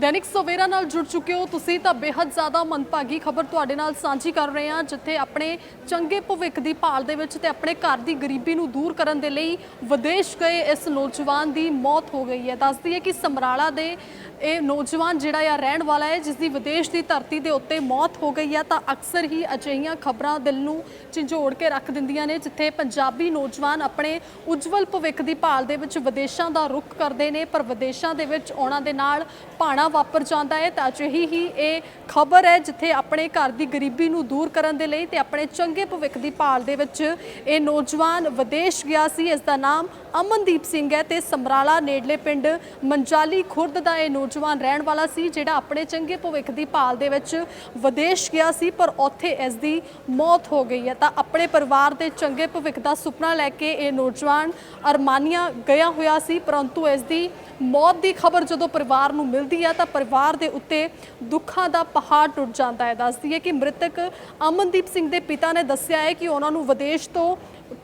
ਦੈਨਿਕ ਸਵੇਰਾ ਨਾਲ ਜੁੜ ਚੁੱਕੇ ਹੋ ਤੁਸੀਂ ਤਾਂ ਬੇहद ਜ਼ਿਆਦਾ ਮੰਦਭਾਗੀ ਖਬਰ ਤੁਹਾਡੇ ਨਾਲ ਸਾਂਝੀ ਕਰ ਰਹੇ ਹਾਂ, ਜਿੱਥੇ ਆਪਣੇ ਚੰਗੇ ਭਵਿੱਖ ਦੀ ਭਾਲ ਦੇ ਵਿੱਚ ਤੇ ਆਪਣੇ ਘਰ ਦੀ ਗਰੀਬੀ ਨੂੰ ਦੂਰ ਕਰਨ ਦੇ ਲਈ ਵਿਦੇਸ਼ ਗਏ ਇਸ ਨੌਜਵਾਨ ਦੀ ਮੌਤ ਹੋ ਗਈ ਹੈ। ਦੱਸਦੀ ਹੈ ਕਿ ਸਮਰਾਲਾ ਦੇ ਇਹ ਨੌਜਵਾਨ ਜਿਹੜਾ ਆ ਰਹਿਣ ਵਾਲਾ ਹੈ ਜਿਸ ਦੀ ਵਿਦੇਸ਼ ਦੀ ਧਰਤੀ ਦੇ ਉੱਤੇ ਮੌਤ ਹੋ ਗਈ ਹੈ ਤਾਂ ਅਕਸਰ ਹੀ ਅਜਿਹੀਆਂ ਖਬਰਾਂ ਦਿਲ ਨੂੰ ਝੰਜੋੜ ਕੇ ਰੱਖ ਦਿੰਦੀਆਂ ਨੇ, ਜਿੱਥੇ ਪੰਜਾਬੀ ਨੌਜਵਾਨ ਆਪਣੇ ਉਜਵਲ ਭਵਿੱਖ ਦੀ ਭਾਲ ਦੇ ਵਿੱਚ ਵਿਦੇਸ਼ਾਂ ਦਾ ਰੁਖ ਕਰਦੇ ਨੇ, ਪਰ ਵਿਦੇਸ਼ਾਂ ਦੇ ਵਿੱਚ ਉਹਨਾਂ ਦੇ ਨਾਲ ਭਾਣਾ ਵਾਪਰ ਜਾਂਦਾ ਹੈ। ਤਾਂ ਅਜਿਹੀ ਹੀ ਇਹ ਖਬਰ ਹੈ, ਜਿੱਥੇ ਆਪਣੇ ਘਰ ਦੀ ਗਰੀਬੀ ਨੂੰ ਦੂਰ ਕਰਨ ਦੇ ਲਈ ਤੇ ਆਪਣੇ ਚੰਗੇ ਭਵਿੱਖ ਦੀ ਭਾਲ ਦੇ ਵਿੱਚ ਇਹ ਨੌਜਵਾਨ ਵਿਦੇਸ਼ ਗਿਆ ਸੀ। ਇਸ ਦਾ ਨਾਮ ਅਮਨਦੀਪ ਸਿੰਘ ਹੈ ਤੇ ਸਮਰਾਲਾ ਨੇੜਲੇ ਪਿੰਡ ਮੰਜਾਲੀ ਖੁਰਦ ਦਾ ਇਹ ਨੌਜਵਾਨ ਰਹਿਣ ਵਾਲਾ ਸੀ, ਜਿਹੜਾ ਆਪਣੇ ਚੰਗੇ ਭਵਿੱਖ ਦੀ ਭਾਲ ਦੇ ਵਿੱਚ ਵਿਦੇਸ਼ ਗਿਆ ਸੀ, ਪਰ ਉੱਥੇ ਇਸ ਦੀ ਮੌਤ ਹੋ ਗਈ ਹੈ। ਤਾਂ ਆਪਣੇ ਪਰਿਵਾਰ ਦੇ ਚੰਗੇ ਭਵਿੱਖ ਦਾ ਸੁਪਨਾ ਲੈ ਕੇ ਇਹ ਨੌਜਵਾਨ ਅਰਮਾਨੀਆ ਗਿਆ ਹੋਇਆ ਸੀ, ਪਰੰਤੂ ਇਸ ਦੀ ਮੌਤ ਦੀ ਖਬਰ ਜਦੋਂ ਪਰਿਵਾਰ ਨੂੰ ਮਿਲਦੀ ਹੈ, ਤਾਂ ਪਰਿਵਾਰ ਦੇ ਉੱਤੇ ਦੁੱਖਾਂ ਦਾ ਪਹਾੜ ਟੁੱਟ ਜਾਂਦਾ ਹੈ। ਦੱਸਦੀ ਹੈ ਕਿ ਮ੍ਰਿਤਕ ਅਮਨਦੀਪ ਸਿੰਘ ਦੇ ਪਿਤਾ ਨੇ ਦੱਸਿਆ ਹੈ ਕਿ ਉਹਨਾਂ ਨੂੰ ਵਿਦੇਸ਼ ਤੋਂ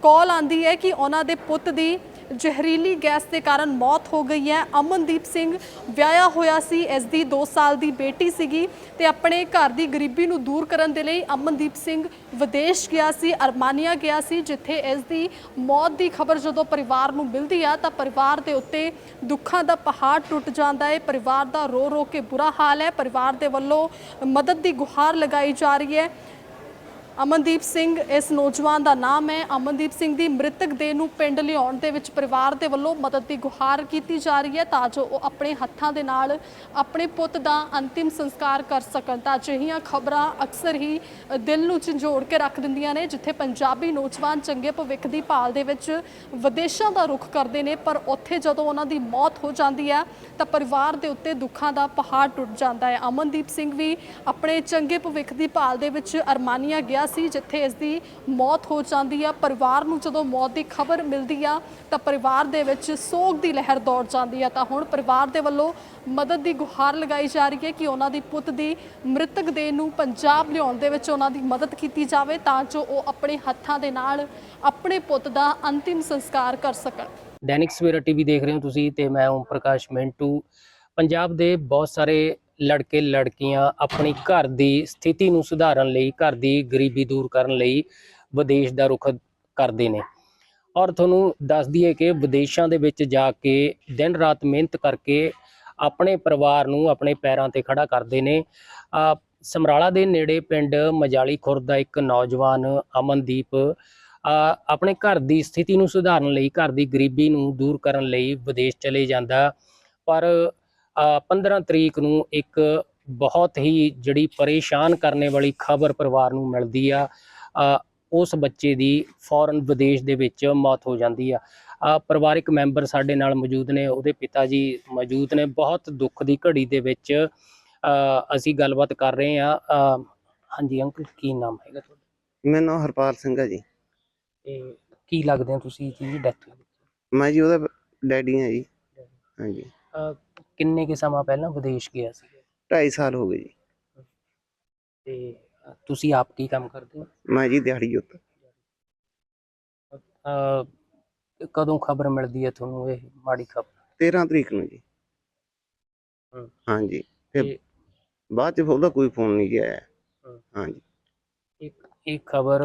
ਕਾਲ ਆਂਦੀ ਹੈ ਕਿ ਉਹਨਾਂ ਦੇ ਪੁੱਤ ਦੀ ਜ਼ਹਿਰੀਲੀ ਗੈਸ ਦੇ ਕਾਰਨ ਮੌਤ ਹੋ ਗਈ ਹੈ। ਅਮਨਦੀਪ ਸਿੰਘ ਵਿਆਹਿਆ ਹੋਇਆ ਸੀ। ਇਸ ਦੀ 2 ਸਾਲ ਦੀ ਬੇਟੀ ਸੀਗੀ ਤੇ ਆਪਣੇ ਘਰ ਦੀ ਗਰੀਬੀ ਨੂੰ ਦੂਰ ਕਰਨ ਦੇ ਲਈ ਅਮਨਦੀਪ ਸਿੰਘ ਵਿਦੇਸ਼ ਗਿਆ ਸੀ, ਅਰਮਾਨੀਆ ਗਿਆ ਸੀ, ਜਿੱਥੇ ਇਸ ਦੀ ਮੌਤ ਦੀ ਖਬਰ ਜਦੋਂ ਪਰਿਵਾਰ ਨੂੰ ਮਿਲਦੀ ਆ ਤਾਂ ਪਰਿਵਾਰ ਦੇ ਉੱਤੇ ਦੁੱਖਾਂ ਦਾ ਪਹਾੜ ਟੁੱਟ ਜਾਂਦਾ ਹੈ। ਪਰਿਵਾਰ ਦਾ ਰੋ ਰੋ ਕੇ ਬੁਰਾ ਹਾਲ ਹੈ। ਪਰਿਵਾਰ ਦੇ ਵੱਲੋਂ ਮਦਦ ਦੀ ਗੁਹਾਰ ਲਗਾਈ ਜਾ ਰਹੀ ਹੈ। ਅਮਨਦੀਪ ਸਿੰਘ, ਇਸ ਨੌਜਵਾਨ ਦਾ ਨਾਮ ਹੈ। ਅਮਨਦੀਪ ਸਿੰਘ ਦੀ ਮ੍ਰਿਤਕ ਦੇਹ ਨੂੰ ਪਿੰਡ ਲਿਆਉਣ ਦੇ ਵਿੱਚ ਪਰਿਵਾਰ ਦੇ ਵੱਲੋਂ ਮਦਦ ਦੀ ਗੁਹਾਰ ਕੀਤੀ ਜਾ ਰਹੀ ਹੈ ਤਾਂ ਜੋ ਉਹ ਆਪਣੇ ਹੱਥਾਂ ਦੇ ਨਾਲ ਆਪਣੇ ਪੁੱਤ ਦਾ ਅੰਤਿਮ ਸੰਸਕਾਰ ਕਰ ਸਕਣ। ਤਾਂ ਅਜਿਹੀਆਂ ਖਬਰਾਂ ਅਕਸਰ ਹੀ ਦਿਲ ਨੂੰ ਝੰਜੋੜ ਕੇ ਰੱਖ ਦਿੰਦੀਆਂ ਨੇ, ਜਿੱਥੇ ਪੰਜਾਬੀ ਨੌਜਵਾਨ ਚੰਗੇ ਭਵਿੱਖ ਦੀ ਭਾਲ ਦੇ ਵਿੱਚ ਵਿਦੇਸ਼ਾਂ ਦਾ ਰੁਖ ਕਰਦੇ ਨੇ, ਪਰ ਉੱਥੇ ਜਦੋਂ ਉਹਨਾਂ ਦੀ ਮੌਤ ਹੋ ਜਾਂਦੀ ਹੈ, ਤਾਂ ਪਰਿਵਾਰ ਦੇ ਉੱਤੇ ਦੁੱਖਾਂ ਦਾ ਪਹਾੜ ਟੁੱਟ ਜਾਂਦਾ ਹੈ। ਅਮਨਦੀਪ ਸਿੰਘ ਵੀ ਆਪਣੇ ਚੰਗੇ ਭਵਿੱਖ ਦੀ ਭਾਲ ਦੇ ਵਿੱਚ ਅਰਮਾਨੀਆਂ ਗਿਆ ਸੀ ਜਿੱਥੇ ਇਸ ਦੀ ਮੌਤ ਹੋ ਜਾਂਦੀ ਆ। ਪਰਿਵਾਰ ਨੂੰ ਜਦੋਂ ਮੌਤ ਦੀ ਖਬਰ ਮਿਲਦੀ ਆ, ਤਾਂ ਪਰਿਵਾਰ ਦੇ ਵਿੱਚ ਸੋਗ ਦੀ ਲਹਿਰ ਦੌੜ ਜਾਂਦੀ ਆ। ਤਾਂ ਹੁਣ ਪਰਿਵਾਰ ਦੇ ਵੱਲੋਂ ਮਦਦ ਦੀ ਗੁਹਾਰ ਲਗਾਈ ਜਾ ਰਹੀ ਹੈ ਕਿ ਉਹਨਾਂ ਦੀ ਪੁੱਤ ਦੀ ਮ੍ਰਿਤਕ ਦੇਹ ਨੂੰ ਪੰਜਾਬ ਲਿਆਉਣ ਦੇ ਵਿੱਚ ਉਹਨਾਂ ਦੀ ਮਦਦ ਕੀਤੀ ਜਾਵੇ, ਤਾਂ ਜੋ ਉਹ ਆਪਣੇ ਹੱਥਾਂ ਦੇ ਨਾਲ ਆਪਣੇ ਪੁੱਤ ਦਾ ਅੰਤਿਮ ਸੰਸਕਾਰ ਕਰ ਸਕਣ। ਦੈਨਿਕ ਸਵੇਰਾ ਟੀਵੀ ਦੇਖ ਰਹੇ ਹੋ ਤੁਸੀਂ ਤੇ ਮੈਂ ਓਮ ਪ੍ਰਕਾਸ਼ ਮਿੰਟੂ। ਪੰਜਾਬ ਦੇ ਬਹੁਤ ਸਾਰੇ ਲੜਕੇ ਲੜਕੀਆਂ ਆਪਣੀ ਘਰ ਦੀ ਸਥਿਤੀ ਨੂੰ ਸੁਧਾਰਨ ਲਈ, ਘਰ ਦੀ ਗਰੀਬੀ ਦੂਰ ਕਰਨ ਲਈ ਵਿਦੇਸ਼ ਦਾ ਰੁਖ ਕਰਦੇ ਨੇ। ਔਰ ਤੁਹਾਨੂੰ ਦੱਸ ਦਈਏ ਕਿ ਵਿਦੇਸ਼ਾਂ ਦੇ ਵਿੱਚ ਜਾ ਕੇ ਦਿਨ ਰਾਤ ਮਿਹਨਤ ਕਰਕੇ ਆਪਣੇ ਪਰਿਵਾਰ ਨੂੰ ਆਪਣੇ ਪੈਰਾਂ ਤੇ ਖੜਾ ਕਰਦੇ ਨੇ। ਸਮਰਾਲਾ ਦੇ ਨੇੜੇ ਪਿੰਡ ਮਜਾਲੀ ਖੁਰਦ ਦਾ ਇੱਕ ਨੌਜਵਾਨ ਅਮਨਦੀਪ ਆਪਣੇ ਘਰ ਦੀ ਸਥਿਤੀ ਨੂੰ ਸੁਧਾਰਨ ਲਈ, ਘਰ ਦੀ ਗਰੀਬੀ ਨੂੰ ਦੂਰ ਕਰਨ ਲਈ ਵਿਦੇਸ਼ ਚਲੇ ਜਾਂਦਾ। ਪਰ 15 ਤਰੀਕ ਨੂੰ ਇੱਕ ਬਹੁਤ ਹੀ ਜਿਹੜੀ ਪਰੇਸ਼ਾਨ ਕਰਨੇ ਵਾਲੀ ਖਬਰ ਪਰਿਵਾਰ ਨੂੰ ਮਿਲਦੀ ਆ ਉਸ ਬੱਚੇ ਦੀ ਫੌਰਨ ਵਿਦੇਸ਼ ਦੇ ਵਿੱਚ ਮੌਤ ਹੋ ਜਾਂਦੀ ਆ। ਅ, ਪਰਿਵਾਰਿਕ ਮੈਂਬਰ ਸਾਡੇ ਨਾਲ ਮੌਜੂਦ ਨੇ ਉਹਦੇ ਪਿਤਾ ਜੀ ਮੌਜੂਦ ਨੇ। ਬਹੁਤ ਦੁੱਖ ਦੀ ਘੜੀ ਦੇ ਵਿੱਚ ਅਸੀਂ ਗੱਲਬਾਤ ਕਰ ਰਹੇ ਆ। ਹਾਂਜੀ ਅੰਕਲ ਕੀ ਨਾਮ ਹੈਗਾ ਤੁਹਾਡਾ? ਮੇਰਾ ਨਾਮ ਹਰਪਾਲ ਸਿੰਘ ਹੈ ਜੀ। ਤੇ ਕੀ ਲੱਗਦੇ ਹੋ ਤੁਸੀਂ ਜੀ ਡੈਥ ਮੈਂ ਜੀ ਉਹਦਾ ਡੈਡੀ ਹਾਂ ਜੀ। ਹਾਂਜੀ। ਕਿੰਨੇ ਕੁ ਸਮਾਂ ਪਹਿਲਾਂ ਵਿਦੇਸ਼ ਗਿਆ ਸੀ? 2.5 ਸਾਲ ਹੋ ਗਏ ਜੀ। ਤੇ ਤੁਸੀਂ ਆਪ ਕੀ ਕੰਮ ਕਰਦੇ ਹੋ? ਮੈਂ ਜੀ ਦਿਹਾੜੀ ਜੁੱਤ। ਅ, ਕਦੋਂ ਖਬਰ ਮਿਲਦੀ ਹੈ ਤੁਹਾਨੂੰ ਇਹ ਮਾੜੀ ਖਬਰ? 13 ਤਰੀਕ ਨੂੰ ਜੀ। ਹਾਂਜੀ। ਫਿਰ ਤੇ ਬਾਅਦ ਚ ਉਹਦਾ ਕੋਈ ਫੋਨ ਨਹੀਂ ਗਿਆ। ਹਾਂਜੀ। ਇੱਕ ਇਹ ਖਬਰ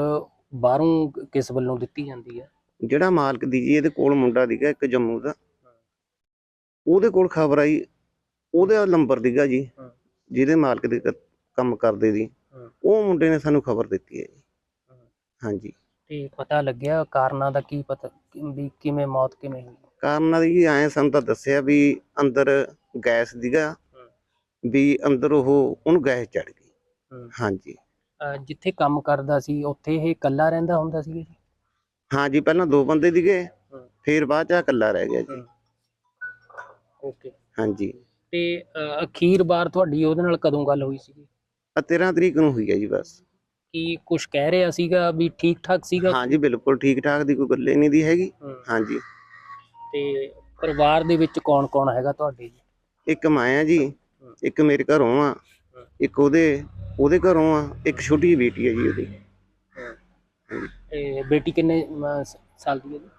ਬਾਹਰੋਂ ਕਿਸ ਵੱਲੋਂ ਦਿੱਤੀ ਜਾਂਦੀ ਹੈ? ਜਿਹੜਾ ਮਾਲਕ ਦੀ ਜੀ ਇਹਦੇ ਕੋਲ ਮੁੰਡਾ ਦੀਗਾ ਇੱਕ ਜੰਮੂ ਦਾ। ਉਹਦੇ ਕੋਲ ਖਬਰ ਆਈ ਉਹਦਾ ਨੰਬਰ ਦੀਗਾ ਜੀ। ਜਿਹਦੇ ਮਾਲਕ ਦੇ ਕ- ਕੰਮ ਕਰਦੇ ਦੀ। ਉਹ ਮੁੰਡੇ ਨੇ ਸਾਨੂੰ ਖਬਰ ਦਿੱਤੀ ਹੈ ਜੀ। ਹਾਂਜੀ ਤੇ ਪਤਾ ਲੱਗਿਆ ਕਾਰਨਾਂ ਦਾ ਕੀ ਪਤਾ ਕਿ- ਵੀ ਕਿਵੇਂ ਮੌਤ ਕਿਵੇਂ ਹੋਈ ਕਾਰਨ ਦੀ ਐ ਸਾਨੂੰ ਤਾਂ ਦੱਸਿਆ ਵੀ ਅੰਦਰ ਗੈਸ ਦੀਗਾ ਵੀ ਅੰਦਰ ਉਹ ਉਹਨੂੰ ਗੈਸ ਚੜ ਗਈ ਹਮ। ਹਾਂਜੀ ਅ, ਜਿੱਥੇ ਕੰਮ ਕਰਦਾ ਸੀ ਉੱਥੇ ਇਹ ਇਕੱਲਾ ਰਹਿੰਦਾ ਹੁੰਦਾ ਸੀ ਜੀ ਹਾਂਜੀ ਪਹਿਲਾਂ ਦੋ ਬੰਦੇ ਦੀਗੇ। ਫਿਰ ਬਾਅਦ ਚ ਆਹ ਇਕੱਲਾ ਰਹਿ ਗਿਆ ਜੀ। ਓਕੇ। ਹਾਂਜੀ। ਤੇ ਅ, ਅਖੀਰ ਵਾਰ ਤੁਹਾਡੀ ਉਹਦੇ ਨਾਲ ਕਦੋਂ ਗੱਲ ਹੋਈ ਸੀ ਆ 13 ਤਰੀਕ ਨੂੰ ਹੋਈ ਹੈ ਜੀ ਬਸ। ਕੀ ਕੁਝ ਕਹਿ ਰਿਹਾ ਸੀਗਾ ਵੀ ਠੀਕ ਠਾਕ ਸੀਗਾ ਹਾਂਜੀ ਬਿਲਕੁਲ ਠੀਕ ਠਾਕ ਦੀ ਕੋਈ ਗੱਲ ਹੀ ਨਹੀਂ ਦੀ ਹੈਗੀ। ਹਮ, ਹਾਂਜੀ। ਤੇ ਪਰਿਵਾਰ ਦੇ ਵਿੱਚ ਕੌਣ ਕੌਣ ਹੈਗਾ ਤੁਹਾਡੇ ਜੀ? ਇੱਕ ਮੈਂ ਆ ਜੀ ਇੱਕ ਮੇਰੇ ਘਰੋਂ ਆ ਇੱਕ ਉਹਦੇ ਉਹਦੇ ਘਰੋਂ ਆ ਇੱਕ ਛੋਟੀ ਬੇਟੀ ਹੈ ਜੀ ਉਹਦੀ। ਤੇ ਬੇਟੀ ਕਿੰਨੇ ਅਮ, ਸ- ਸਾਲ ਦੀ ਹੈ ਜੀ?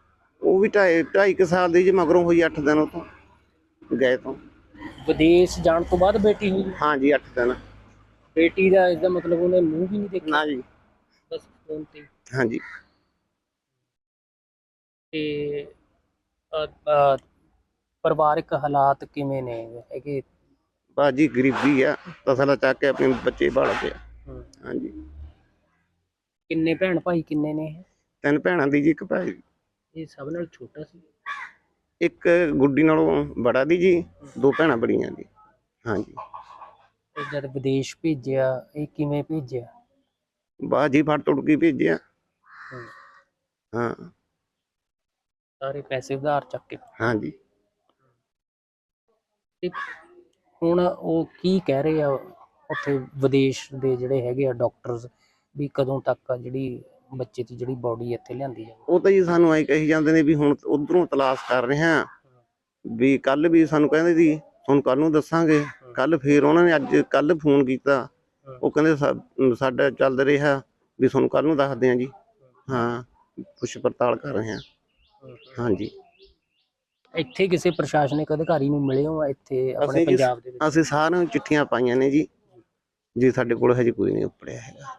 ਉਹ ਵੀ ਢਾਈ ਢਾਈ ਕੁ ਸਾਲ ਦੀ ਜੀ ਮਗਰੋਂ ਹੋਈ 8 ਦਿਨ ਉਹ ਤੋਂ। ਗਏ ਤੋਂ। ਵਿਦੇਸ਼ ਜਾਣ ਤੋਂ ਬਾਅਦ ਬੇਟੀ ਹੋਈ? ਹਾਂਜੀ 8 ਦਿਨ। ਬੇਟੀ ਦਾ ਇਸ ਦਾ ਮਤਲਬ ਉਹਨੇ ਮੂੰਹ ਵੀ ਨਹੀਂ ਦੇਖਿਆ? ਨਾ ਜੀ। ਬਸ ਫੋਨ ਤੇ ਹਾਂਜੀ ਤੇ ਅ, ਅ, ਪਰਿਵਾਰਕ ਹਾਲਾਤ ਕਿਵੇਂ ਨੇ? ਹੈਗੇ? ਬਾਜੀ ਗਰੀਬੀ ਆ। ਤਸਲਾ ਚੱਕ ਕੇ ਆਪਣੇ ਬੱਚੇ ਭਾਲਦੇ ਆ ਹਮ, ਹਾਂਜੀ ਕਿੰਨੇ ਭੈਣ ਭਾਈ ਕਿੰਨੇ ਨੇ ਇਹ? ਤਿੰਨ ਭੈਣਾਂ ਦੀ ਜੀ ਇੱਕ ਭਾਈ। ਇਹ ਸਭ ਨਾਲ ਛੋਟਾ ਸੀ। ਇੱਕ ਗੁੱਡੀ ਨਾਲੋਂ ਬੜਾ ਦੀ ਜੀ ਦੋ ਭੈਣਾਂ ਬੜੀਆਂ ਦੀ ਹਾਂਜੀ। ਤੇ ਜਦ ਵਿਦੇਸ਼ ਭੇਜਿਆ ਇਹ ਕਿਵੇਂ ਭੇਜਿਆ? ਬਾਜੀ ਫੜ ਤੁੜ ਕੇ ਭੇਜਿਆ। ਹਮ, ਹਾਂ। ਸਾਰੇ ਪੈਸੇ ਉਧਾਰ ਚੱਕ ਕੇ। ਹਾਂਜੀ। ਤੇ ਹੁਣ ਉਹ ਕੀ ਕਹਿ ਰਹੇ ਆ ਉੱਥੇ ਵਿਦੇਸ਼ ਦੇ ਜਿਹੜੇ ਹੈਗੇ ਆ ਡਾਕਟਰਸ ਵੀ ਕਦੋਂ ਤੱਕ ਆ ਜਿਹੜੀ ਬੱਚੇ ਦੀ ਜਿਹੜੀ ਬਾਡੀ ਇੱਥੇ ਲਿਆਂਦੀ ਜਾਵੇ ਉਹ ਤਾਂ ਜੀ ਸਾਨੂੰ ਐਂ ਕਹੀ ਜਾਂਦੇ ਨੇ ਵੀ ਹੁਣ ਉਧਰੋਂ ਤਲਾਸ਼ ਕਰ ਰਹੇ ਹਾਂ। ਵੀ ਕੱਲ ਵੀ ਸਾਨੂੰ ਕਹਿੰਦੇ ਸੀ ਤੁਹਾਨੂੰ ਕੱਲ ਨੂੰ ਦੱਸਾਂਗੇ। ਕੱਲ ਫੇਰ ਉਹਨਾਂ ਨੇ ਅੱਜ ਕੱਲ ਫੋਨ ਕੀਤਾ। ਉਹ ਕਹਿੰਦੇ ਸਾ- ਸਾਡਾ ਚੱਲ ਰਿਹਾ ਵੀ ਤੁਹਾਨੂੰ ਕੱਲ ਨੂੰ ਦੱਸਦੇ ਹਾਂ ਜੀ। ਹਾਂ ਪੁੱਛ ਪੜਤਾਲ ਕਰ ਰਹੇ ਹਾਂ। ਹਾਂਜੀ। ਇੱਥੇ ਕਿਸੇ ਪ੍ਰਸ਼ਾਸਨਿਕ ਅਧਿਕਾਰੀ ਨੂੰ ਮਿਲੇ ਹੋ? ਇੱਥੇ ਆਪਣੇ ਅਸੀਂ ਜੀ- ਪੰਜਾਬ ਦੇ ਵਿੱਚ? ਅਸੀਂ ਸਾਰਿਆਂ ਨੂੰ ਚਿੱਠੀਆਂ ਪਾਈਆਂ ਨੇ ਜੀ। ਜੀ ਸਾਡੇ ਕੋਲ ਹਜੇ ਕੋਈ ਨਹੀਂ ਉੱਪੜਿਆ ਹੈਗਾ।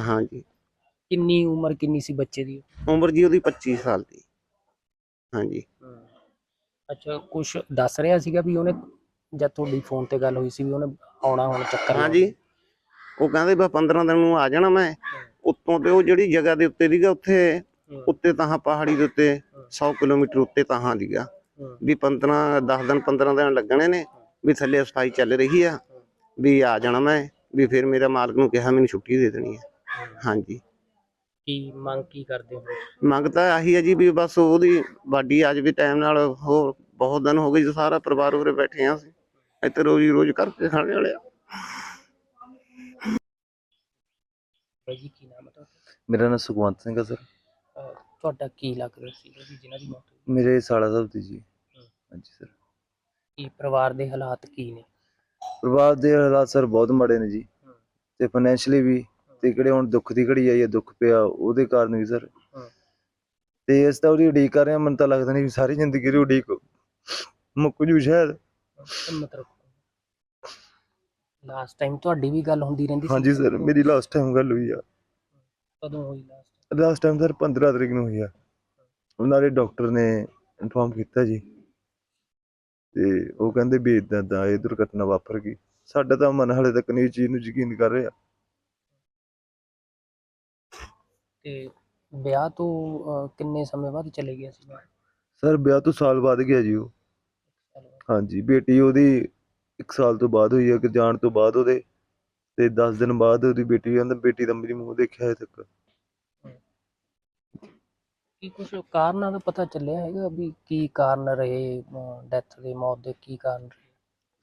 ਹਾਂਜੀ ਕਿੰਨੀ ਉਮਰ ਕਿੰਨੀ ਸੀ ਬੱਚੇ ਦੀ? ਉਮਰ ਜੀ ਉਹਦੀ 25 ਸਾਲ ਦੀ। ਹਾਂਜੀ। ਅੱਛਾ ਕੁਝ ਦੱਸ ਰਿਹਾ ਸੀਗਾ ਵੀ ਉਹਨੇ ਜਦ ਤੁਹਾਡੀ ਫੋਨ ਤੇ ਗੱਲ ਹੋਈ ਸੀ ਵੀ ਉਹਨੇ ਆਉਣਾ ਹੁਣ ਚੱਕਰ। ਹਾਂਜੀ ਉਹ ਕਹਿੰਦੇ ਬਾ 15 ਦਿਨ ਨੂੰ ਆ ਜਾਣਾ ਮੈਂ। ਉੱਤੋਂ ਤੇ ਉਹ ਜਿਹੜੀ ਜਗ੍ਹਾ ਦੇ ਉੱਤੇ ਸੀਗਾ ਉੱਥੇ ਉੱਤੇ ਤਾਂ ਪਹਾੜੀ ਦੇ ਉੱਤੇ 100 ਕਿਲੋਮੀਟਰ ਉੱਤੇ ਤਾਂ ਸੀਗਾ। ਵੀ 15 10 ਦਿਨ 15 ਦਿਨ ਲੱਗਣੇ ਨੇ ਵੀ ਥੱਲੇ ਸਫ਼ਾਈ ਚੱਲ ਰਹੀ ਆ ਵੀ ਆ ਜਾਣਾ ਮੈਂ ਵੀ ਫਿਰ ਮੇਰਾ ਮਾਲਕ ਨੂੰ ਕਿਹਾ ਮੈਨੂੰ ਛੁੱਟੀ ਦੇ ਦੇਣੀ ਹੈ। ਹਾਂਜੀ। ਕੀ ਮੰਗ ਕੀ ਕਰਦੇ ਹੋ? ਮੰਗ ਤਾਂ ਆਹੀ ਹੈ ਜੀ ਵੀ ਬਸ ਉਹਦੀ ਬਾਡੀ ਆ ਜਾਵੇ ਟਾਈਮ ਨਾਲ ਹੋਰ ਬਹੁਤ ਦਿਨ ਹੋ ਗਏ ਜੀ ਸਾਰਾ ਪਰਿਵਾਰ ਉਰੇ ਬੈਠੇ ਆ ਅਸੀਂ। ਇੱਥੇ ਰੋਜੀ ਰੋਜ਼ ਕਰਕੇ ਖਾਣੇ ਵਾਲੇ ਆ। ਬਾਈ ਜੀ ਕੀ ਨਾਮ ਹੈ ਤੁਹਾਡਾ? ਮੇਰਾ ਨਾਮ ਸੁਖਵੰਤ ਸਿੰਘ ਹੈ ਸਰ। ਅਹ, ਤੁਹਾਡਾ ਕੀ ਲੱਗਦਾ ਸੀਗਾ ਵੀ ਜਿਨ੍ਹਾਂ ਦੀ ਮੌਤ ਹੋਈ? ਮੇਰੇ ਸਾਲਾ ਸਾਹਿਬ ਦੀ ਜੀ। ਹਾਂਜੀ ਸਰ। ਕੀ ਪਰਿਵਾਰ ਦੇ ਹਾਲਾਤ ਕੀ ਨੇ? ਪਰਿਵਾਰ ਦੇ ਹਾਲਾਤ ਸਰ ਬਹੁਤ ਮਾੜੇ ਨੇ ਜੀ। ਤੇ ਫਾਈਨੈਂਸ਼ਲੀ ਵੀ ਤੇ ਕਿਹੜੇ ਹੁਣ ਦੁੱਖ ਦੀ ਘੜੀ ਆਈ ਹੈ ਦੁੱਖ ਪਿਆ ਉਹਦੇ ਕਾਰਨ ਵੀ ਸਰ ਹਾਂ। ਤੇ ਇਸ ਤਾਂ ਉਹਦੀ ਉਡੀਕ ਕਰ ਰਿਹਾ ਮੈਨੂੰ ਤਾਂ ਲੱਗਦਾ ਨਹੀਂ ਵੀ ਸਾਰੀ ਜ਼ਿੰਦਗੀ ਦੀ ਉਡੀਕ ਮੁੱਕ ਜੂ ਸ਼ਾਇਦ। ਲਾਸਟ ਟਾਈਮ ਤੁਹਾਡੀ ਵੀ ਗੱਲ ਹੁੰਦੀ ਰਹਿੰਦੀ ਸੀ। ਹਾਂਜੀ ਸਰ ਮੇਰੀ ਲਾਸਟ ਟਾਈਮ ਗੱਲ ਹੋਈ ਆ। ਕਦੋਂ ਹੋਈ ਲਾਸਟ ਲਾਸਟ ਟਾਈਮ ਸਰ 15 ਤਰੀਕ ਨੂੰ ਹੋਈ ਆ। ਉਹਨਾਂ ਦੇ ਡਾਕਟਰ ਨੇ ਇਨਫਾਰਮ ਕੀਤਾ ਜੀ। ਤੇ ਉਹ ਕਹਿੰਦੇ ਵੀ ਇਦਾਂ ਦਾ ਇਹ ਦੁਰਘਟਨਾ ਵਾਪਰ ਗਈ। ਸਾਡਾ ਤਾਂ ਮਨ ਹਾਲੇ ਤੱਕ ਨਹੀਂ ਚੀਜ਼ ਨੂੰ ਯਕੀਨ ਕਰ ਰਿਹਾ। ਤੇ ਵਿਆਹ ਤੋਂ ਅਹ, ਕਿੰਨੇ ਸਮੇਂ ਬਾਅਦ ਚਲੇ ਗਿਆ ਸੀ? ਸਰ ਵਿਆਹ ਤੋਂ ਸਾਲ ਬਾਅਦ ਗਿਆ ਜੀ ਉਹ। ਹਾਂਜੀ ਬੇਟੀ ਉਹਦੀ 1 ਸਾਲ ਤੋਂ ਬਾਅਦ ਹੋਈ ਹੈ ਕਿ ਜਾਣ ਤੋਂ ਬਾਅਦ ਉਹਦੇ ਤੇ 10 ਦਿਨ ਬਾਅਦ ਉਹਦੀ ਬੇਟੀ ਕਹਿੰਦਾ ਬੇਟੀ ਦਾ ਮੇਰੀ ਮੂੰਹ ਦੇਖਿਆ ਹਜੇ ਤੱਕ। ਕੀ ਕੁਝ ਕਾਰਨਾਂ ਦਾ ਪਤਾ ਚੱਲਿਆ ਹੈਗਾ ਵੀ ਕੀ ਕਾਰਨ ਰਹੇ ਡੈਥ ਦੇ ਮੌਤ ਦੇ ਕੀ ਕਾਰਨ ਰਹੇ?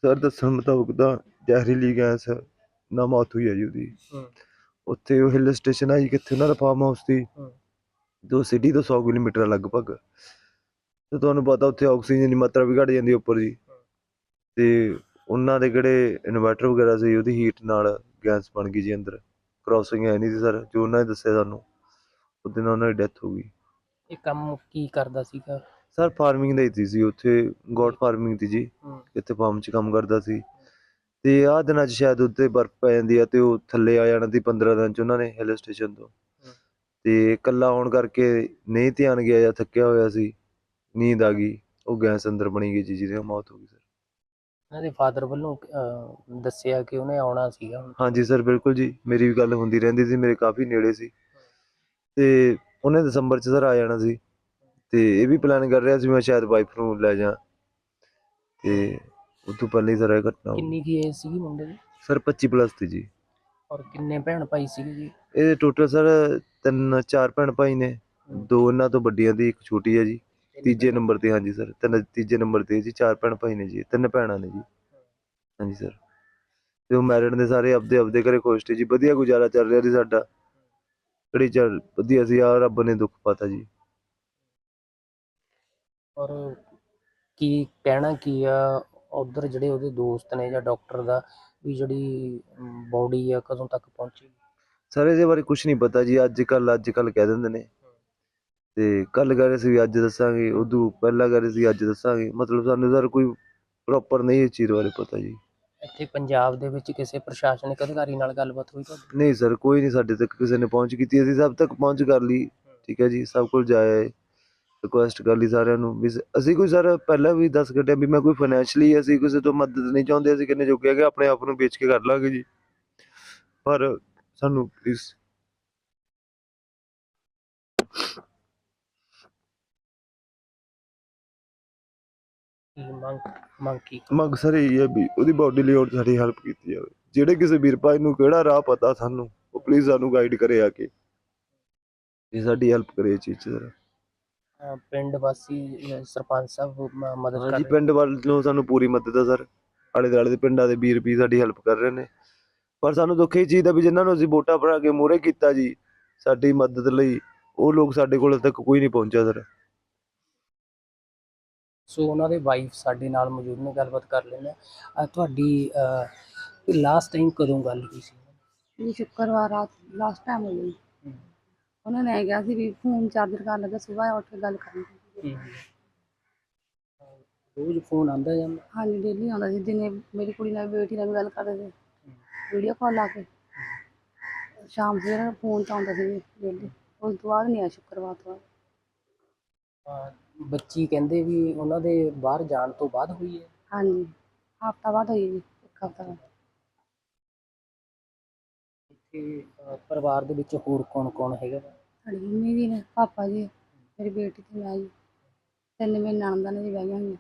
ਸਰ ਦੱਸਣ ਮੁਤਾਬਕ ਤਾਂ ਜ਼ਹਿਰੀਲੀ ਗੈਸ ਨਾਲ ਮੌਤ ਹੋਈ ਹੈ ਜੀ ਉਹਦੀ। ਹੂੰ। ਉੱਥੇ ਉਹ ਹਿੱਲ ਸਟੇਸ਼ਨ ਆ ਜੀ ਕਿੱਥੇ ਉਹਨਾਂ ਦਾ ਫਾਰਮ ਹਾਊਸ ਸੀ। ਦੋ ਸਿਟੀ ਤੋਂ 100 ਕਿਲੋਮੀਟਰ ਲਗਭਗ। ਤੇ ਤੁਹਾਨੂੰ ਪਤਾ ਉੱਥੇ ਆਕਸੀਜਨ ਦੀ ਮਾਤਰਾ ਵੀ ਘਟ ਜਾਂਦੀ ਹੈ ਉੱਪਰ ਜੀ ਤੇ ਉਹਨਾਂ ਦੇ ਕਿਹੜੇ ਇਨਵਰਟਰ ਵਗੈਰਾ ਸੀ ਉਹਦੀ ਹੀਟ ਨਾਲ ਗੈਸ ਬਣ ਗਈ ਜੀ ਅੰਦਰ। ਕ੍ਰਾਸਿੰਗ ਹੈ ਨਹੀਂ ਸੀ ਸਰ ਜੋ ਉਹਨਾਂ ਨੇ ਦੱਸਿਆ ਸਾਨੂੰ ਉਹਦੇ ਨਾਲ ਉਹਨਾਂ ਦੀ ਡੈਥ ਹੋ ਗਈ। ਇਹ ਕੰਮ ਕੀ ਕਰਦਾ ਸੀਗਾ? ਸਰ ਫਾਰਮਿੰਗ ਦਾ ਹੀ ਸੀ ਉੱਥੇ ਗੋਟ ਫਾਰਮਿੰਗ ਦੀ ਜੀ। ਇੱਥੇ ਫਾਰਮ 'ਚ ਕੰਮ ਕਰਦਾ ਸੀ। ਤੇ ਆਹ ਦਿਨਾਂ 'ਚ ਸ਼ਾਇਦ ਉੱਤੇ ਬਰਫ਼ ਪੈ ਜਾਂਦੀ ਆ ਤੇ ਉਹ ਥੱਲੇ ਆ ਜਾਣਾ ਸੀ 15 ਦਿਨ 'ਚ ਉਹਨਾਂ ਨੇ ਹਿੱਲ ਸਟੇਸ਼ਨ ਤੋਂ। ਤੇ ਇਕੱਲਾ ਆਉਣ ਕਰਕੇ ਨਹੀਂ ਧਿਆਨ ਗਿਆ ਜਾਂ ਥੱਕਿਆ ਹੋਇਆ ਸੀ ਨੀਂਦ ਆ ਗਈ ਉਹ ਗੈਸ ਅੰਦਰ ਬਣੀ ਗਈ ਜੀ ਜਿਹਦੇ ਨਾਲ ਮੌਤ ਹੋ ਗਈ ਸਰ। ਇਹਨਾਂ ਦੇ ਫਾਦਰ ਵੱਲੋਂ ਅਹ, ਦੱਸਿਆ ਕਿ ਉਹਨੇ ਆਉਣਾ ਸੀਗਾ। ਹੁਣ ਹਾਂਜੀ ਸਰ ਬਿਲਕੁਲ ਜੀ ਮੇਰੀ ਵੀ ਗੱਲ ਹੁੰਦੀ ਰਹਿੰਦੀ ਸੀ ਮੇਰੇ ਕਾਫੀ ਨੇੜੇ ਸੀ। ਤੇ ਉਹਨੇ ਦਸੰਬਰ 'ਚ ਸਰ ਆ ਜਾਣਾ ਸੀ। ਤੇ ਇਹ ਵੀ ਪਲਾਨ ਕਰ ਰਿਹਾ ਸੀ ਮੈਂ ਸ਼ਾਇਦ ਵਾਈਫ ਨੂੰ ਲੈ ਜਾ। ਤੇ ਉਸ ਤੋਂ ਪਹਿਲਾਂ ਹੀ ਸਰ ਇਹ ਘਟਨਾ ਕਿੰਨੀ ਕੀ ਏਜ ਸੀਗੀ ਮੁੰਡੇ ਦੀ? ਸਰ 25 ਪਲੱਸ ਤੇ ਜੀ। ਔਰ ਕਿੰਨੇ ਭੈਣ ਭਾਈ ਸੀਗੇ ਜੀ? ਇਹਦੇ ਟੋਟਲ ਸਰ ਤਿੰਨ ਚਾਰ ਭੈਣ ਭਾਈ ਨੇ। ਦੋ ਇਹਨਾਂ ਤੋਂ ਵੱਡੀਆਂ ਦੀ ਇੱਕ ਛੋਟੀ ਹੈ ਜੀ। ਤੀਜੇ ਨੰਬਰ ਤੇ ਹਾਂਜੀ ਸਰ। ਤਿੰਨ ਤੀਜੇ ਨੰਬਰ ਤੇ ਜੀ ਚਾਰ ਭੈਣ ਭਾਈ ਨੇ ਜੀ। ਤਿੰਨ ਭੈਣਾਂ ਨੇ ਜੀ। ਹਾਂਜੀ ਸਰ। ਤੇ ਉਹ ਮੈਰਿਡ ਨੇ ਸਾਰੇ ਆਪਦੇ ਆਪਦੇ ਘਰੇ ਖੁਸ਼ ਤੇ ਜੀ। ਵਧੀਆ ਗੁਜ਼ਾਰਾ ਚੱਲ ਰਿਹਾ ਸੀ ਸਾਡਾ। ਕਿਹੜੀ ਚੱਲ ਵਧੀਆ ਸੀ। ਆ ਰੱਬ ਨੇ ਦੁੱਖ ਪਾਤਾ ਜੀ। ਔਰ ਕੀ ਕਹਿਣਾ ਕੀ ਆ? ਉਧਰ ਜਿਹੜੇ ਉਹਦੇ ਦੋਸਤ ਨੇ ਜਾਂ ਡਾਕਟਰ ਦਾ ਵੀ ਜਿਹੜੀ ਬੋਡੀ ਆ ਕਦੋਂ ਤੱਕ ਪਹੁੰਚੇਗੀ ਸਰ ਇਹਦੇ ਬਾਰੇ ਕੁਝ ਨਹੀਂ ਪਤਾ ਜੀ ਅੱਜ ਕੱਲ ਅੱਜ ਕੱਲ ਕਹਿ ਦਿੰਦੇ ਨੇ। ਤੇ ਕੱਲ ਕਹਿ ਰਹੇ ਸੀ ਵੀ ਅੱਜ ਦੱਸਾਂਗੇ ਉਦੋਂ ਪਹਿਲਾਂ ਕਹਿ ਰਹੇ ਸੀ ਅੱਜ ਦੱਸਾਂਗੇ। ਮਤਲਬ ਸਾਨੂੰ ਸਰ ਕੋਈ ਪ੍ਰੋਪਰ ਨਹੀਂ ਇਸ ਚੀਜ਼ ਬਾਰੇ ਪਤਾ ਜੀ। ਇੱਥੇ ਪੰਜਾਬ ਦੇ ਵਿੱਚ ਕਿਸੇ ਪ੍ਰਸ਼ਾਸਨਿਕ ਅਧਿਕਾਰੀ ਨਾਲ ਗੱਲਬਾਤ ਹੋਈ ਤੁਹਾਡੀ? ਨਹੀਂ ਸਰ ਕੋਈ ਨਹੀਂ ਸਾਡੇ ਤੱਕ ਕਿਸੇ ਨੇ ਪਹੁੰਚ ਕੀਤੀ। ਅਸੀਂ ਸਭ ਤੱਕ ਪਹੁੰਚ ਕਰ ਲਈ। ਠੀਕ ਹੈ ਜੀ ਸਭ ਕੋਲ ਜਾਇਆ ਹੈ ਰਿਕੁਐਸਟ ਕਰ ਲਈ ਸਾਰਿਆਂ ਨੂੰ ਵੀ ਅਸੀਂ ਕੋਈ ਸਰ ਪਹਿਲਾਂ ਵੀ ਦੱਸ ਕੱਟਿਆ ਵੀ ਮੈਂ ਕੋਈ ਫਾਈਨੈਂਸ਼ਲੀ ਅਸੀਂ ਕਿਸੇ ਤੋਂ ਮਦਦ ਨਹੀਂ ਚਾਹੁੰਦੇ ਅਸੀਂ ਕਿੰਨੇ ਜੋਗੇ ਹੈਗੇ ਆਪਣੇ ਆਪ ਨੂੰ ਵੇਚ ਕੇ ਕਰ ਲਾਂਗੇ ਜੀ। ਪਰ ਸਾਨੂੰ ਪਲੀਜ਼ ਕੀ ਮੰਗ ਮੰਗ ਕੀ? ਮੰਗ ਸਰ ਇਹ ਹੈ ਵੀ ਉਹਦੀ ਬਾਡੀ ਲਈ ਹੋਰ ਸਾਡੀ ਹੈਲਪ ਕੀਤੀ ਜਾਵੇ। ਜਿਹੜੇ ਕਿਸੇ ਵੀਰ ਭਾਈ ਨੂੰ ਕਿਹੜਾ ਰਾਹ ਪਤਾ ਸਾਨੂੰ ਉਹ ਪਲੀਜ਼ ਸਾਨੂੰ ਗਾਈਡ ਕਰੇ ਆ ਕੇ। ਇਹ ਸਾਡੀ ਹੈਲਪ ਕਰੇ ਚੀਜ਼ ਸਰ। ਅਹ ਪਿੰਡ ਵਾਸੀ ਸਰਪੰਚ ਸਾਹਿਬ ਮ- ਮਦਦ ਕਰ ਹਾਂਜੀ ਰਹੇ ਪਿੰਡ ਵੱਲੋਂ ਸਾਨੂੰ ਪੂਰੀ ਮਦਦ ਹੈ ਸਰ। ਆਲੇ ਦੁਆਲੇ ਦੇ ਪਿੰਡਾਂ ਦੇ ਵੀਰ ਵੀ ਸਾਡੀ ਹੈਲਪ ਕਰ ਰਹੇ ਨੇ। ਪਰ ਸਾਨੂੰ ਦੁੱਖ ਇਹ ਚੀਜ਼ ਦਾ ਵੀ ਜਿਨ੍ਹਾਂ ਨੂੰ ਅਸੀਂ ਵੋਟਾਂ ਬਣਾ ਕੇ ਮੂਹਰੇ ਕੀਤਾ ਜੀ ਸਾਡੀ ਮਦਦ ਲਈ ਉਹ ਲੋਕ ਸਾਡੇ ਕੋਲ ਤੱਕ ਕੋਈ ਨਹੀਂ ਪਹੁੰਚਿਆ ਸਰ। ਸੋ ਉਹਨਾਂ ਦੇ ਵਾਈਫ ਸਾਡੇ ਨਾਲ ਮੌਜੂਦ ਨੇ ਗੱਲਬਾਤ ਕਰ ਲੈਂਦੇ ਹਾਂ। ਤੁਹਾਡੀ ਲਾਸਟ ਟਾਈਮ ਕਦੋਂ ਗੱਲ ਹੋਈ ਸੀ? ਇਹ ਸ਼ੁੱਕਰਵਾਰ ਰਾਤ ਲਾਸਟ ਟਾਈਮ ਹੋਈ। ਉਹਨਾਂ ਨੇ ਕਿਹਾ ਸੀ ਵੀ ਫੋਨ ਚਾਰਜਰ ਕਰਨ ਲੱਗਾ ਸਵੇਰ ਉੱਠ ਕੇ ਗੱਲ ਕਰਨੀ ਰੋਜ਼ ਫੋਨ ਆਂਦਾ ਜਾਂਦਾ? ਹਾਂਜੀ ਡੇਲੀ ਆਉਂਦਾ ਸੀ। ਦਿਨੇ ਮੇਰੀ ਕੁੜੀ ਨਾਲ ਬੇਟੀ ਨਾਲ ਵੀ ਗੱਲ ਕਰਦੇ ਸੀ। ਵੀਡੀਓ ਕਾਲ ਲਾ ਕੇ। ਸ਼ਾਮ ਸਵੇਰੇ ਫੋਨ ਤਾਂ ਆਉਂਦਾ ਸੀ ਡੇਲੀ ਉਸ ਤੋਂ ਬਾਅਦ ਨਹੀਂ ਆਇਆ ਸ਼ੁੱਕਰਵਾਰ ਤੋਂ ਬੱਚੀ ਕਹਿੰਦੇ ਵੀ ਉਹਨਾਂ ਦੇ ਬਾਹਰ ਜਾਣ ਤੋਂ ਬਾਅਦ ਹੋਈ ਹੈ। ਹਾਂਜੀ ਹਫਤਾ ਬਾਅਦ ਹੋਈ ਜੀ ਇੱਕ ਹਫਤਾ ਬਾਅਦ। ਅਹ ਪਰਿਵਾਰ ਦੇ ਵਿੱਚ ਹੋਰ ਕੌਣ ਕੌਣ ਹੈਗਾ? ਵਾ? ਸਾਡੀ ਮੰਮੀ ਵੀ ਨੇ ਪਾਪਾ ਜੀ ਮੇਰੀ ਬੇਟੀ ਤੇ ਮੈਂ ਜੀ। ਤਿੰਨ ਮੇਰੇ ਨਣਦਾਂ ਨੇ ਜੀ ਗਈਆਂ ਹੋਈਆਂ।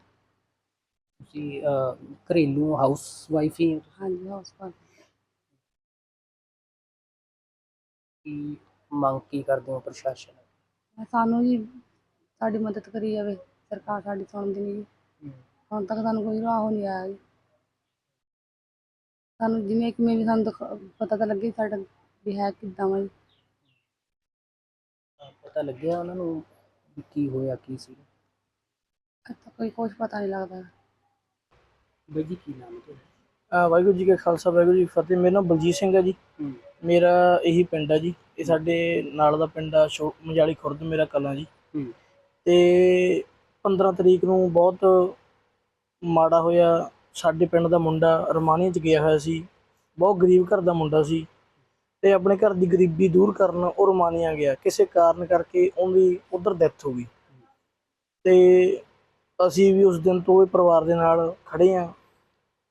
ਤੁਸੀਂ ਅਹ, ਘਰੇਲੂ ਹਾਊਸ ਵਾਈਫ ਹੀ ਹੋ? ਹਾਂਜੀ ਹਸਪਤਾਲ ਕੀ ਮੰਗ ਕੀ ਕਰਦੇ ਹੋ ਪ੍ਰਸ਼ਾਸਨ? ਮੈਂ ਸਾਨੂੰ ਜੀ ਸਾਡੀ ਮਦਦ ਕਰੀ ਜਾਵੇ। ਸਰਕਾਰ ਸਾਡੀ ਸੁਣਦੀ ਨਹੀਂ ਜੀ। ਹੁਣ ਤੱਕ ਸਾਨੂੰ ਕੋਈ ਰਾਹ ਨਹੀਂ ਆਇਆ ਜੀ। ਸਾਨੂੰ ਜਿਵੇਂ ਕਿਵੇਂ ਵੀ ਸਾਨੂੰ ਦਿਖਾ- ਪਤਾ ਤਾਂ ਲੱਗੇ ਸਾਡਾ ਵੀ ਹੈ ਕਿੱਦਾਂ ਵਾ ਜੀ। ਪਤਾ ਲੱਗਿਆ ਉਹਨਾਂ ਨੂੰ ਵੀ ਕੀ ਹੋਇਆ ਕੀ ਸੀ? ਇੱਥੇ ਕੋਈ ਕੁਛ ਪਤਾ ਨਹੀਂ ਲੱਗਦਾ। ਬਾਈ ਜੀ ਕੀ ਨਾਮ ਹੈ ਤੁਹਾਡਾ? ਅਹ ਵਾਹਿਗੁਰੂ ਜੀ ਕਾ ਖਾਲਸਾ ਵਾਹਿਗੁਰੂ ਜੀ ਕੀ ਫਤਿਹ। ਮੇਰਾ ਨਾਮ ਬਲਜੀਤ ਸਿੰਘ ਹੈ ਜੀ। ਹੂੰ। ਮੇਰਾ ਇਹੀ ਪਿੰਡ ਹੈ ਜੀ। ਇਹ ਸਾਡੇ ਨਾਲ ਦਾ ਪਿੰਡ ਆ ਮਜਾਲੀ ਖੁਰਦ ਮੇਰਾ ਕਲਾਂ ਜੀ। ਹੂੰ। ਤੇ 15 ਤਰੀਕ ਨੂੰ ਬਹੁਤ ਮਾੜਾ ਹੋਇਆ। ਸਾਡੇ ਪਿੰਡ ਦਾ ਮੁੰਡਾ ਰਮਾਨੀਆ ਚ ਗਿਆ ਹੋਇਆ ਸੀ ਬਹੁਤ ਗਰੀਬ ਘਰ ਦਾ ਮੁੰਡਾ ਸੀ ਤੇ ਆਪਣੇ ਘਰ ਦੀ ਗਰੀਬੀ ਦੂਰ ਕਰਨ ਉਹ ਰਮਾਨੀਆ ਗਿਆ। ਕਿਸੇ ਕਾਰਨ ਕਰਕੇ ਉਹਦੀ ਉਧਰ ਡੈਥ ਹੋ ਗਈ। ਤੇ ਅਸੀਂ ਵੀ ਉਸ ਦਿਨ ਤੋਂ ਇਹ ਪਰਿਵਾਰ ਦੇ ਨਾਲ ਖੜੇ ਆ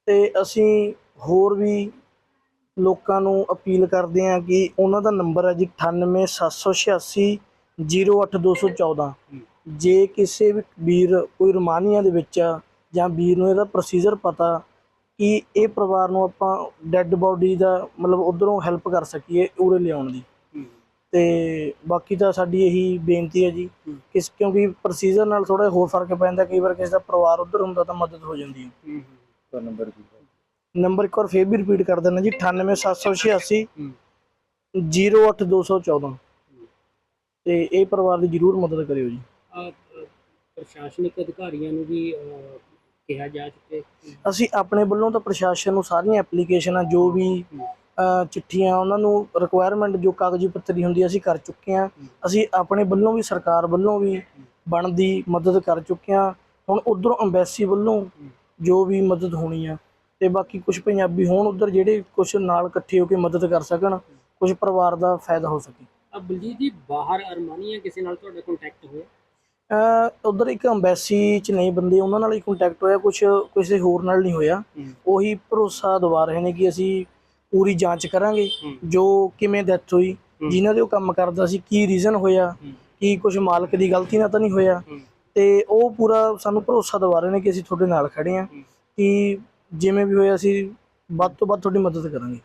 ਤੇ ਅਸੀਂ ਹੋਰ ਵੀ ਲੋਕਾਂ ਨੂੰ ਅਪੀਲ ਕਰਦੇ ਹਾਂ ਕਿ ਉਹਨਾਂ ਦਾ ਨੰਬਰ ਹੈ ਜੀ 98786 08214 ਜੇ ਕਿਸੇ ਵੀ ਵੀਰ ਕੋਈ ਰਮਾਨੀਆ ਦੇ ਵਿੱਚ ਆ ਜਾਂ ਵੀਰ ਨੂੰ ਇਹਦਾ ਪ੍ਰੋਸੀਜਰ ਪਤਾ ਕਿ ਇਹ ਪਰਿਵਾਰ ਨੂੰ ਆਪਾਂ ਡੈੱਡ ਬਾਡੀ ਦਾ ਮਤਲਬ ਉਧਰੋਂ ਹੈਲਪ ਕਰ ਸਕੀਏ ਉਰੇ ਲਿਆਉਣ ਦੀ। ਤੇ ਬਾਕੀ ਤਾਂ ਸਾਡੀ ਇਹੀ ਬੇਨਤੀ ਹੈ ਜੀ। ਕਿਸ ਕਿਉਂਕਿ ਪ੍ਰੋਸੀਜਰ ਨਾਲ ਥੋੜਾ ਹੋਰ ਫ਼ਰਕ ਪੈਂਦਾ ਕਈ ਵਾਰ ਕਿਸੇ ਦਾ ਪਰਿਵਾਰ ਉਧਰ ਹੁੰਦਾ ਤਾਂ ਮਦਦ ਹੋ ਜਾਂਦੀ ਹੈ। ਨੰਬਰ ਇੱਕ ਵਾਰ ਫੇਰ ਵੀ ਰਿਪੀਟ ਕਰ ਦਿੰਦਾ ਜੀ 98786 08214 ਤੇ ਇਹ ਪਰਿਵਾਰ ਦੀ ਜਰੂਰ ਮਦਦ ਕਰਿਓ ਜੀ। ਪ੍ਰਸ਼ਾਸਨਿਕ ਅਧਿਕਾਰੀਆਂ ਨੂੰ ਵੀ ਕਿਹਾ ਜਾ ਚੁੱਕੇ ਅਸੀਂ ਆਪਣੇ ਵੱਲੋਂ ਤਾਂ ਪ੍ਰਸ਼ਾਸਨ ਨੂੰ ਸਾਰੀਆਂ ਐਪਲੀਕੇਸ਼ਨਾਂ ਜੋ ਵੀ ਚਿੱਠੀਆਂ ਉਹਨਾਂ ਨੂੰ ਰਿਕੁਆਇਰਮੈਂਟ ਜੋ ਕਾਗਜ਼ੀ ਪੱਤਰੀ ਹੁੰਦੀ ਅਸੀਂ ਕਰ ਚੁੱਕੇ ਹਾਂ। ਅਸੀਂ ਆਪਣੇ ਵੱਲੋਂ ਵੀ ਸਰਕਾਰ ਵੱਲੋਂ ਵੀ ਬਣਦੀ ਮਦਦ ਕਰ ਚੁੱਕੇ ਹਾਂ। ਹੁਣ ਉਧਰੋਂ ਅੰਬੈਸੀ ਵੱਲੋਂ ਜੋ ਵੀ ਮਦਦ ਹੋਣੀ ਆ ਤੇ ਬਾਕੀ ਕੁਝ ਪੰਜਾਬੀ ਹੋਣ ਉਧਰ ਜਿਹੜੇ ਕੁਝ ਨਾਲ ਇਕੱਠੇ ਹੋ ਕੇ ਮਦਦ ਕਰ ਸਕਣ ਕੁਝ ਪਰਿਵਾਰ ਦਾ ਫਾਇਦਾ ਹੋ ਸਕੇ। ਅਹ, ਬਲਜੀਤ ਜੀ ਬਾਹਰ ਅਰਮਾਨੀਆ ਕਿਸੇ ਨਾਲ ਤੁਹਾਡਾ ਕੰਟੈਕਟ ਹੋਇਆ? ਉਧਰ ਇੱਕ ਅੰਬੈਸੀ ਚ ਨਹੀਂ ਬੰਦੇ ਉਹਨਾਂ ਨਾਲ ਹੀ ਕੰਟੈਕਟ ਹੋਇਆ ਕੁਝ ਕਿਸੇ ਹੋਰ ਨਾਲ ਨਹੀਂ ਹੋਇਆ। ਉਹੀ ਭਰੋਸਾ ਦਵਾ ਰਹੇ ਨੇ ਕਿ ਅਸੀਂ ਪੂਰੀ ਜਾਂਚ ਕਰਾਂਗੇ। ਜੋ ਕਿਵੇਂ ਡੈਥ ਹੋਈ। ਜਿਨ੍ਹਾਂ ਦੇ ਉਹ ਕੰਮ ਕਰਦਾ ਸੀ ਕੀ ਰੀਜ਼ਨ ਹੋਇਆ। ਕੀ ਕੁਝ ਮਾਲਕ ਦੀ ਗਲਤੀ ਨਾਲ ਤਾਂ ਨਹੀਂ ਹੋਇਆ। ਤੇ ਉਹ ਪੂਰਾ ਸਾਨੂੰ ਭਰੋਸਾ ਦਵਾ ਰਹੇ ਨੇ ਕਿ ਅਸੀਂ ਤੁਹਾਡੇ ਨਾਲ ਖੜੇ ਹੂੰ। ਕਿ ਜਿਵੇਂ ਵੀ ਹੋਇਆ ਅਸੀਂ ਵੱਧ ਤੋਂ ਵੱਧ ਤੁਹਾਡੀ ਮਦਦ ਕਰਾਂਗੇ